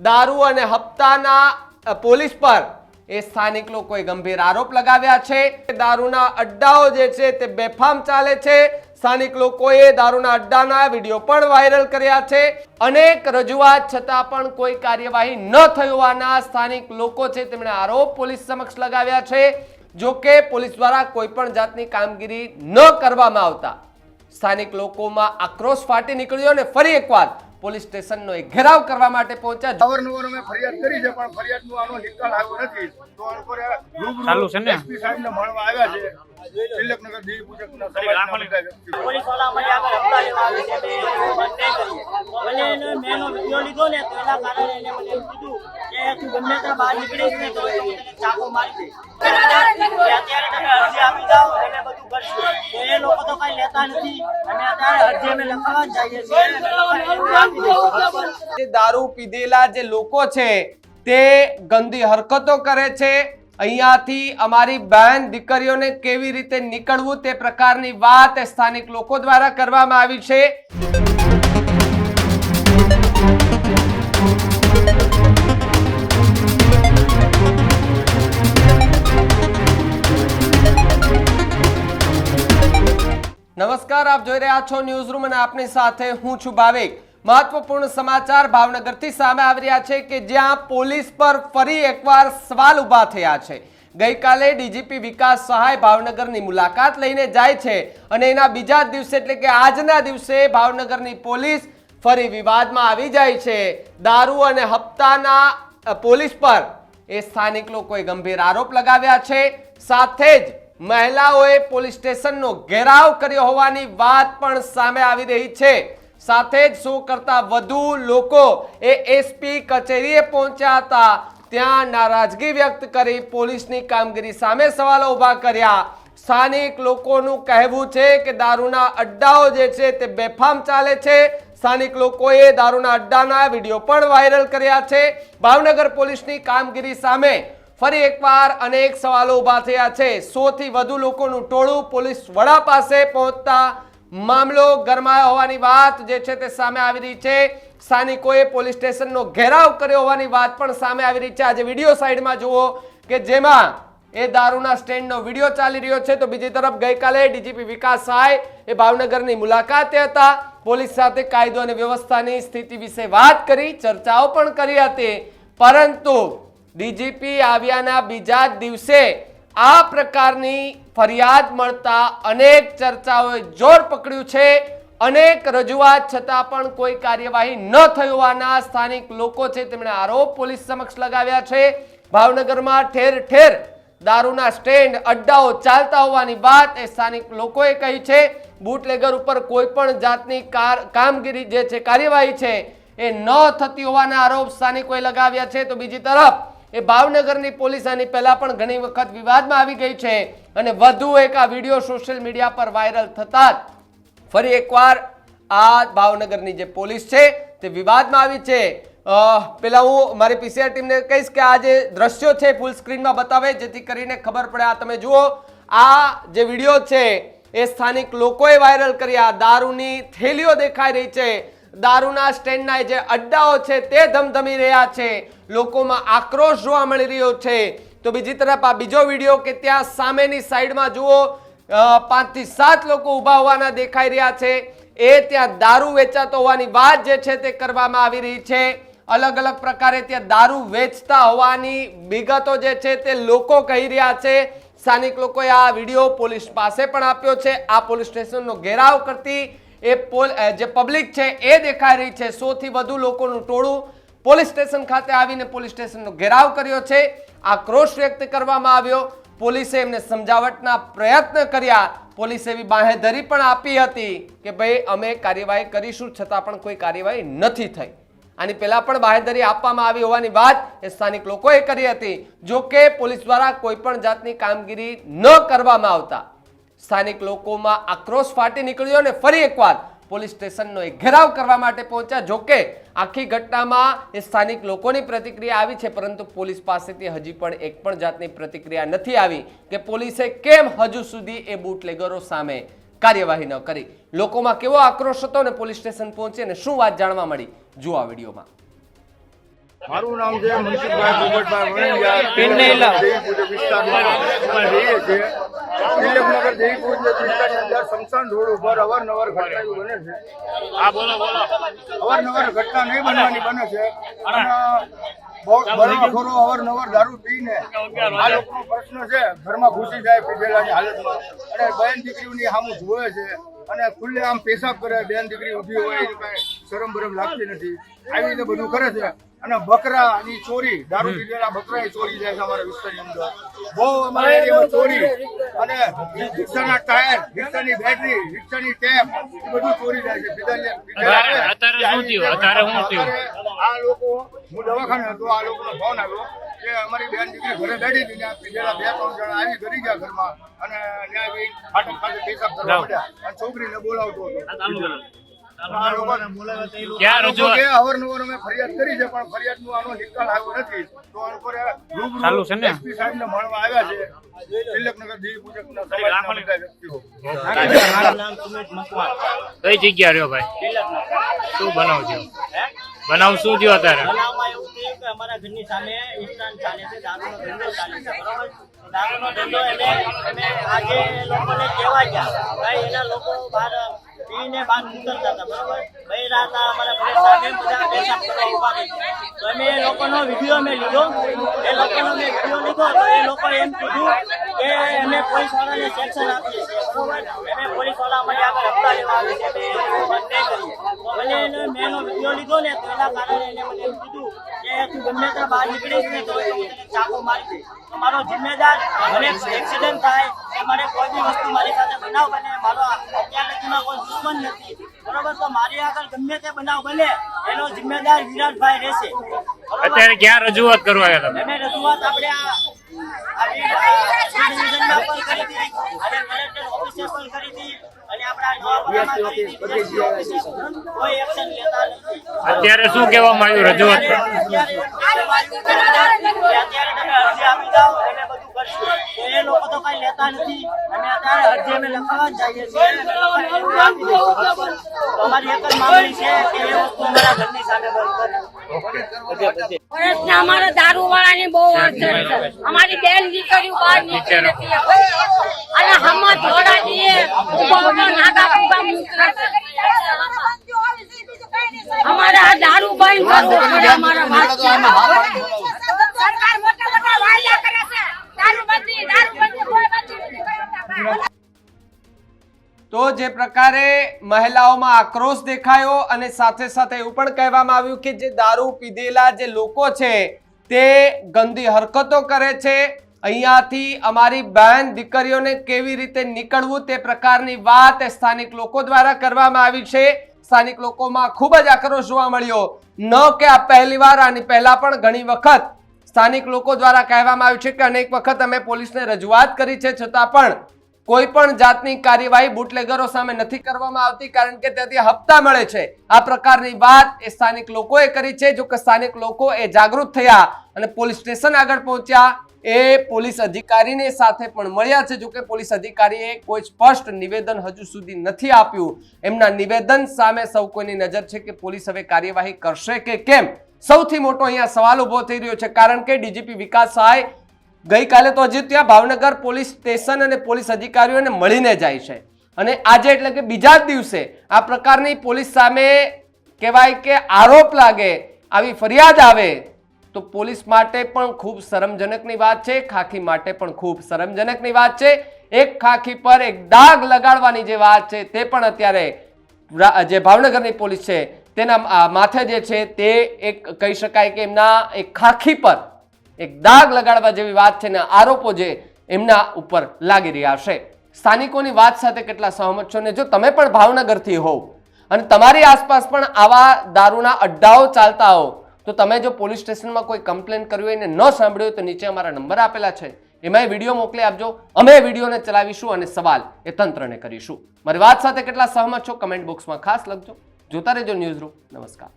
દારૂ અને હપ્તાના પોલીસ પર એ સ્થાનિક લોકોએ ગંભીર આરોપ લગાવ્યા છે. દારૂના અડ્ડાઓ જે છે તે બેફામ ચાલે છે. સ્થાનિક લોકોએ દારૂના અડ્ડાના વીડિયો પણ વાયરલ કર્યા છે. અનેક રજૂઆત છતાં પણ કોઈ કાર્યવાહી ન થઈ સ્થાનિક લોકો છે તેમણે આરોપ પોલીસ સમક્ષ લગાવ્યા છે. જો કે પોલીસ દ્વારા કોઈ પણ જાતની કામગીરી ન કરવામાં આવતા. સ્થાનિક લોકોમાં આક્રોશ ફાટી નીકળ્યો અને ફરી એકવાર પોલીસ સ્ટેશનનો એક ઘેરાવ કરવા માટે પહોંચ્યા અવારનવાર અમે ફરિયાદ કરી છે પણ ફરિયાદનો આનો નિકાલ આવ્યો નથી તો રૂબરૂ ચાલુ છે ને? SP સાહેબને મળવા આવ્યા છે તિલકનગર દેવી પૂજકના સમાજના બધા વ્યક્તિઓ. પોલીસવાળા મને આગળ હપ્તા લેવા આવે છે બંધ નહીં કર્યું. મને એને મેં લીધો ને તો એના કારણે એને મને કીધું ગમે દારૂ પીધેલા જે લોકો છે, તે ગંદી હરકતો કરે છે. અહીંયાથી અમારી બહેન દીકરીઓને કેવી રીતે નીકળવું તે પ્રકારની વાત સ્થાનિક લોકો દ્વારા કરવામાં આવી છે. આપ જોઈ રહ્યા છો ન્યૂઝ રૂમ અને આપની સાથે હું છું ભાવિક. મહત્વપૂર્ણ સમાચાર ભાવનગરથી સામે આવી રહ્યા છે કે જ્યાં પોલીસ પર ફરી એકવાર સવાલ ઊભા થયા છે. ગઈકાલે ડીજીપી વિકાસ સહાય ભાવનગરની મુલાકાત લઈને જાય છે અને એના બીજા દિવસે એટલે કે આજના દિવસે ભાવનગરની પોલીસ ફરી વિવાદમાં આવી જાય છે. દારૂ અને હપ્તાના પોલીસ પર એ સ્થાનિક લોકોએ ગંભીર આરોપ લગાવ્યા છે. સાથે જ મહિલાઓએ પોલીસ સ્ટેશનનો ઘેરાવ કર્યો હોવાની વાત પણ સામે આવી રહી છે. સાથે જ સો કરતા વધુ લોકો એ એસપી કચેરીએ પહોંચ્યા હતા, ત્યાં નારાજગી વ્યક્ત કરી પોલીસની કામગીરી સામે સવાલો ઊભા કર્યા. સ્થાનિક લોકોનું કહેવું છે કે દારૂના અડ્ડાઓ જે છે તે બેફામ ચાલે છે. સ્થાનિક લોકોએ દારૂના અડ્ડાના વીડિયો પણ વાયરલ કર્યા છે. ભાવનગર પોલીસની કામગીરી સામે ફરી એકવાર અનેક સવાલો ઊભા થયા છે. સોથી વધુ લોકોનું ટોળું પોલીસ વડા પાસે પહોંચતા મામલો ગરમાયો હોવાની વાત જે છે તે સામે આવી રહી છે. સ્થાનિકોએ પોલીસ સ્ટેશનનો ઘેરાવ કર્યો હોવાની વાત પણ સામે આવી રહી છે. આજે વીડિયો સાઈડમાં જુઓ કે જેમાં એ દારૂના સ્ટેન્ડનો વીડિયો ચાલી રહ્યો છે. તો બીજી તરફ ગઈકાલે ડીજીપી વિકાસ સહાય એ ભાવનગરની મુલાકાતે હતા. પોલીસ સાથે કાયદો અને વ્યવસ્થાની સ્થિતિ વિશે વાત કરી, ચર્ચાઓ પણ કરી હતી. પરંતુ ડીજીપી આવ્યાના બીજા જ દિવસે આ પ્રકારની ફરિયાદ મળતા અનેક ચર્ચાઓએ જોર પકડ્યું છે. અનેક રજૂઆત છતાં પણ કોઈ કાર્યવાહી ન થઈ હોવાના સ્થાનિક લોકો છે તેમણે આરોપ પોલીસ સમક્ષ લગાવ્યા છે. ભાવનગરમાં ઠેર ઠેર દારૂના સ્ટેન્ડ, અડ્ડાઓ ચાલતા હોવાની વાત એ સ્થાનિક લોકોએ કહી છે. બુટલેગર ઉપર કોઈ પણ જાતની કામગીરી જે છે કાર્યવાહી છે એ ન થતી હોવાના આરોપ સ્થાનિકોએ લગાવ્યા છે. તો બીજી તરફ એ ભાવનગરની પોલીસ આની પહેલા પણ ઘણી વખત વિવાદમાં આવી ગઈ છે અને વધુ એક આ વીડિયો સોશિયલ મીડિયા પર વાયરલ થતા ફરી એકવાર આ ભાવનગરની જે પોલીસ છે તે વિવાદમાં આવી છે. પેલા હું મારી પીસીઆર ટીમને કહીશ કે આ જે દ્રશ્યો છે ફૂલ સ્ક્રીનમાં બતાવે, જેથી કરીને ખબર પડે આ તમે જુઓ, આ જે વીડિયો છે એ સ્થાનિક લોકોએ વાયરલ કર્યા દારૂની થેલીઓ દેખાઈ રહી છે. દારૂના સ્ટેન્ડના જે અડ્ડાઓ છે તે ધમધમી રહ્યા છે. લોકોમાં આક્રોશ જોવા મળી રહ્યો છે. તો બીજી તરફ આ બીજો વીડિયો કે ત્યાં સામેની સાઈડમાં જુઓ પાંચથી સાત લોકો ઊભા હોવાના દેખાઈ રહ્યા છે. એ ત્યાં દારૂ વેચાતો હોવાની વાત જે છે તે કરવામાં આવી રહી છે. અલગ અલગ પ્રકારે ત્યાં દારૂ વેચતા હોવાની વિગતો જે છે તે લોકો કહી રહ્યા છે. સ્થાનિક લોકોએ આ વીડિયો પોલીસ પાસે પણ આપ્યો છે. આ પોલીસ સ્ટેશનનો ઘેરાવ કરતી એ પોલ જે પબ્લિક છે એ દેખાઈ રહી છે. સો થી વધુ લોકોનું ટોળું પોલીસ સ્ટેશન ખાતે આવીને પોલીસ સ્ટેશનનો ઘેરાવ કર્યો છે. આક્રોશ વ્યક્ત કરવામાં આવ્યો. પોલીસે એમને સમજાવટના પ્રયત્ન કર્યા. પોલીસે એવી બાહેધરી પણ આપી હતી કે ભાઈ, અમે કાર્યવાહી કરીશું, છતાં પણ કોઈ કાર્યવાહી નથી થઈ. આની પહેલા પણ બાહેધરી આપવામાં આવી હોવાની વાત એ સ્થાનિક લોકોએ કરી હતી. જો કે પોલીસ દ્વારા કોઈ પણ જાતની કામગીરી ન કરવામાં આવતા. સ્થાનિક લોકોમાં આક્રોશ ફાટી નીકળ્યો અને ફરી એકવાર પોલીસ સ્ટેશનનો એક ઘેરાવ કરવા માટે પહોંચ્યા. જોકે આખી ઘટનામાં એ સ્થાનિક લોકોની પ્રતિક્રિયા આવી છે પરંતુ પોલીસ પાસેથી હજી પણ એક પણ જાતની પ્રતિક્રિયા નથી આવી કે પોલીસે કેમ હજુ સુધી એ બુટલેગરો સામે કાર્યવાહી ન કરી. લોકોમાં કેવો આક્રોશ હતો અને પોલીસ સ્ટેશન પહોંચી અને શું વાત જાણવા મળી? જુઓ આ વિડીયોમાં. મારું નામ છે મનસુખભાઈ પોપટભાઈ વણિયા વિસ્તારમાં રહીએ છીએ. તિલકનગર દેવીપુર વિસ્તારની અંદર સ્મશાન રોડ ઉપર અવારનવાર ઘટનાઓ બને છે. અવારનવાર ઘટના નહીં બનવાની બને છે. અને અવારનવાર દારૂ પીને આ લોકોનો પ્રશ્ન છે ઘરમાં ઘૂસી જાય પીધેલાની હાલતમાં. અને બેન દીકરીઓની સામું જોવે છે અને ખુલ્લે આમ પેશાબ કરે બેન દીકરી ઊભી હોય શરમ બરમ લાગતી નથી. આવી રીતે બધું કરે છે. અને બકરાની ચોરી દારૂ પીધેલા બકરા ચોરી જાય છે અમારા વિસ્તારની અંદર. બહુ અમારા એરિયામાં ચોરી. અને રિક્ષાના ટાયર રિક્ષાની બેટરી રિક્ષાની ટેપ બધું ચોરી જાય છે. અત્યારે શું થયું? અત્યારે શું થયું? આ લોકો હું દવાખાને હતો આ લોકોનો ફોન આવ્યો કે અમારી બેન દીકરી ઘરે બેઠી હતી ત્યાં પીધેલા બે ત્રણ જણા આવી કરી ગયા ઘરમાં. અને ત્યાં ફાટક ખાતે પેશાબ કરવા પડ્યા. અને છોકરીને બોલાવતો હતો. આ લોકોને ક્યાં આ લોકો રજૂઆત કે અવારનવાર અમે ફરિયાદ કરી છે પણ ફરિયાદનો આનો નિકાલ આવ્યો નથી. તો આ લોકોને રૂબરૂ ચાલુ છે ને? SP સાહેબને મળવા આવ્યા છે. તિલકનગર દેવી પૂજકના સમાજના બધા વ્યક્તિઓ. મારું નામ સુમિત મકવાણ. કઈ જગ્યા રહ્યો ભાઈ? શું બનાવ થયો બનાવ શું થયો અત્યારે? અમારા ઘરની સામે ઇસ્ટાન ચાલે છે દારૂનો ધંધો ચાલે છે બરોબર? દારૂનો ધંધો એટલે અમે આજે લોકોને કહેવા ગયા ભાઈ એના લોકો બહાર પીને બહાર ઉતરતા હતા, બરાબર? બૈરા હતા, અમારા ઘરે સામે બધા પેશાબ કરવા ઊભા તો અમે એ લોકોનો વીડિયો મેં લીધો. એ લોકોનો મેં વીડિયો લીધો, તો એ લોકોએ એમ કીધું કે અમે પોલીસ વાળાને સેક્શન આપીએ છીએ, બરોબર? અમે પોલીસવાળા અમારી આગળ હપ્તા લેવા આવે છે લોકો બંધ નહીં કરીએ. મને મેં એનો વીડિયો લીધો ને, તો એના કારણે એને મને એમ કીધું કે તું ગમે ત્યાં બહાર નીકળીશ ને, તો ચાકુ મારી દે. તો મારો જિમ્મેદાર મને એક્સિડન્ટ થાય કે મારે કોઈ બી વસ્તુ મારી સાથે બનાવ બને. મારો અત્યાર સુધીમાં કોઈ દુશ્મન નથી. બરોબર? તો મારી આગળ ગમે તે બનાવ બને એનો જિમ્મેદાર વિરાટભાઈ રહેશે. અત્યારે ક્યાં રજૂઆત કરવા આવ્યા તમે? અમે રજૂઆત આપણે આ ડિવિઝનમાં પણ કરી હતી. અને કલેક્ટર ઓફિસે પણ કરી હતી. અને આપણા જવાબદારીમાં કરી હતી. તો નથી અને અત્યારે અરજી અમે લખવા જઈએ છીએ. અમારી એક જ માંગણી છે કે એ વસ્તુ અમારા ઘરની સામે બંધ કરે. વર્ષના અમારા દારૂ વાળાની બહુ અડચણ છે. અમારી બેન દીકરીઓ બહાર નીકળી નથી અને હમણાં થોડા ઊભા નાગા પૂગા મૂતરે અમારા દારૂ બંધ કરવો અમારા તો જે પ્રકારે મહિલાઓમાં આક્રોશ દેખાયો અને સાથે સાથે એવું પણ કહેવામાં આવ્યું કે જે દારૂ પીધેલા જે લોકો છે, તે ગંદી હરકતો કરે છે. અહીંયાથી અમારી બહેન દીકરીઓને કેવી રીતે નીકળવું તે પ્રકારની વાત સ્થાનિક લોકો દ્વારા કરવામાં આવી છે. સ્થાનિક લોકોમાં ખૂબ જ આક્રોશ જોવા મળ્યો. ન કે આ પહેલી વાર આની પહેલાં પણ ઘણી વખત સ્થાનિક લોકો દ્વારા કહેવામાં આવ્યું છે કે અનેક વખત અમે પોલીસને રજૂઆત કરી છે. છતાં પણ કોઈ પણ જાતની કાર્યવાહી બુટલેગરો સામે નથી કરવામાં આવતી કારણ કે ત્યાંથી હપ્તા મળે છે. આ પ્રકારની વાત એ સ્થાનિક લોકોએ કરી છે. જો કે સ્થાનિક લોકો એ જાગૃત થયા અને પોલીસ સ્ટેશન આગળ પહોંચ્યા. એ પોલીસ અધિકારીને સાથે પણ મળ્યા છે. જોકે પોલીસ અધિકારીએ કોઈ સ્પષ્ટ નિવેદન હજુ સુધી નથી આપ્યું. એમના નિવેદન સામે સૌ કોઈની નજર છે કે પોલીસ હવે કાર્યવાહી કરશે કે કેમ? સૌથી મોટો અહીંયા સવાલ ઊભો થઈ રહ્યો છે કારણ કે ડીજીપી વિકાસ સહાય ગઈકાલે તો હજી ત્યાં ભાવનગર પોલીસ સ્ટેશન અને પોલીસ અધિકારીઓને મળીને જાય છે. અને આજે એટલે કે બીજા જ દિવસે આ પ્રકારની પોલીસ સામે કહેવાય કે આરોપ લાગે, આવી ફરિયાદ આવે, તો પોલીસ માટે પણ ખૂબ શરમજનકની વાત છે, ખાખી માટે પણ ખૂબ શરમજનકની વાત છે. એક ખાખી પર એક દાગ લગાડવાની જે વાત છે તે પણ અત્યારે જે ભાવનગરની પોલીસ છે, તેના માથે જે છે તે એક કહી શકાય કે એમના એક ખાખી પર એક દાગ લગાડવા જેવી વાત છે ને આરોપો જે એમના ઉપર લાગી રહ્યા છે. સ્થાનિકોની વાત સાથે કેટલા સહમત છો ને જો તમે પણ ભાવનગરથી હોવ અને તમારી આસપાસ પણ આવા દારૂના અડ્ડાઓ ચાલતા હો, તો તમે જો પોલીસ સ્ટેશનમાં કોઈ કમ્પ્લેન કર્યું હોય ને ન સાંભળ્યું તો નીચે અમારા નંબર આપેલા છે. એમાં વીડિયો મોકલી આપજો. અમે વિડીયોને ચલાવીશું અને સવાલ એ તંત્રને કરીશું. મારી વાત સાથે કેટલા સહમત છો? કમેન્ટ બોક્સમાં ખાસ લખજો. જોતા રહેજો ન્યૂઝ રૂમ. નમસ્કાર.